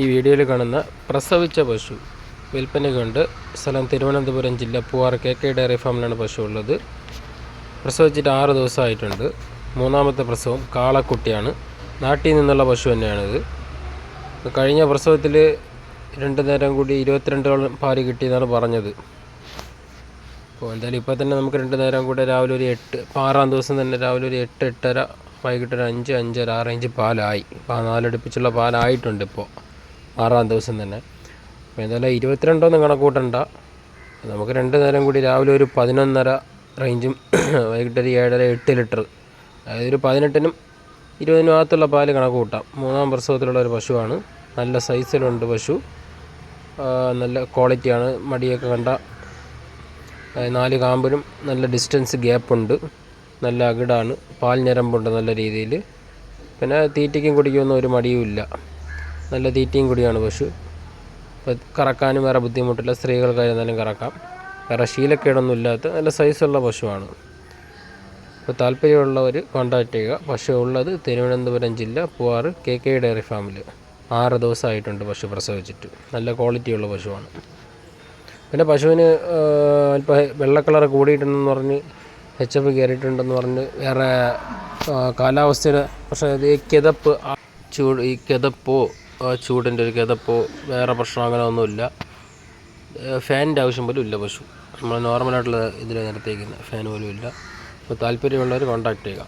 ഈ വീഡിയോയിൽ കാണുന്ന പ്രസവിച്ച പശു വിൽപ്പനയുണ്ട് സ്ഥലം തിരുവനന്തപുരം ജില്ല പൂവാർ കെ കെ ഡയറി ഫാമിലാണ് പശു ഉള്ളത്. പ്രസവിച്ചിട്ട് ആറ് ദിവസമായിട്ടുണ്ട്. മൂന്നാമത്തെ പ്രസവം കാളക്കുട്ടിയാണ്. നാട്ടിൽ നിന്നുള്ള പശു തന്നെയാണിത്. കഴിഞ്ഞ പ്രസവത്തിൽ രണ്ട് നേരം കൂടി ഇരുപത്തിരണ്ടോളം പാൽ കിട്ടിയെന്നാണ് പറഞ്ഞത്. അപ്പോൾ എന്തായാലും ഇപ്പോൾ തന്നെ നമുക്ക് രണ്ട് നേരം കൂടെ രാവിലെ ഒരു എട്ട് ആറാം ദിവസം തന്നെ രാവിലെ ഒരു എട്ട് എട്ടര വൈകിട്ട് ഒരു അഞ്ച് അഞ്ചര ആറ് ഇഞ്ച് പാലായി. അപ്പോൾ നാലടുപ്പിച്ചുള്ള പാലായിട്ടുണ്ട് ഇപ്പോൾ. ആറാം ദിവസം തന്നെ. അപ്പോൾ എന്തായാലും ഇരുപത്തിരണ്ടൊന്നും കണക്കൂട്ടണ്ട നമുക്ക് രണ്ട് നേരം കൂടി രാവിലെ ഒരു പതിനൊന്നര റേഞ്ചും വൈകിട്ട് ഒരു ഏഴര എട്ട് ലിറ്റർ അതായത് ഒരു പതിനെട്ടിനും ഇരുപതിനും അകത്തുള്ള പാൽ കണക്ക് കൂട്ടാം. മൂന്നാം പ്രസവത്തിലുള്ള ഒരു പശുവാണ്. നല്ല സൈസിലുണ്ട് പശു. നല്ല ക്വാളിറ്റിയാണ് മടിയൊക്കെ കണ്ട നാല് കാമ്പിനും നല്ല ഡിസ്റ്റൻസ് ഗ്യാപ്പുണ്ട് നല്ല അകിടാണ്. പാൽ ഞരമ്പുണ്ട് നല്ല രീതിയിൽ പിന്നെ തീറ്റയ്ക്കും കുടിക്കൊന്നും ഒരു മടിയും ഇല്ല നല്ല തീറ്റയും കൂടിയാണ് പശു. കറക്കാനും വേറെ ബുദ്ധിമുട്ടില്ല. സ്ത്രീകൾക്കായിരുന്നാലും കറക്കാം. വേറെ ശീലക്കേടൊന്നും ഇല്ലാത്ത നല്ല സൈസുള്ള പശുവാണ്. അപ്പോൾ താല്പര്യമുള്ളവർ കോൺടാക്റ്റ് ചെയ്യുക. പശു ഉള്ളത് തിരുവനന്തപുരം ജില്ല പൂവാറ് കെ കെ ഡയറി ഫാമിൽ ആറ് ദിവസമായിട്ടുണ്ട് പശു പ്രസവിച്ചിട്ട്. നല്ല ക്വാളിറ്റിയുള്ള പശുവാണ്. പിന്നെ പശുവിന് അല്പം വെള്ള കളർ കൂടിയിട്ടുണ്ടെന്ന് പറഞ്ഞ് എച്ച് എഫ് കയറിയിട്ടുണ്ടെന്ന് പറഞ്ഞ് വേറെ കാലാവസ്ഥയുടെ പക്ഷേ ഈ കിതപ്പ് ചൂട് ഈ കിതപ്പോ ആ ചൂടിന്റെ ഒരു കിതപ്പോ വേറെ പ്രശ്നം അങ്ങനെ ഒന്നുമില്ല. ഫാനിന്റെ ആവശ്യം പോലും ഇല്ല പശു. നമ്മൾ നോർമലായിട്ടുള്ള ഇതിൽ നിർത്തിയിരിക്കുന്നത് ഫാൻ പോലും ഇല്ല. അപ്പോൾ താല്പര്യമുള്ളവർ കോൺടാക്ട് ചെയ്യുക.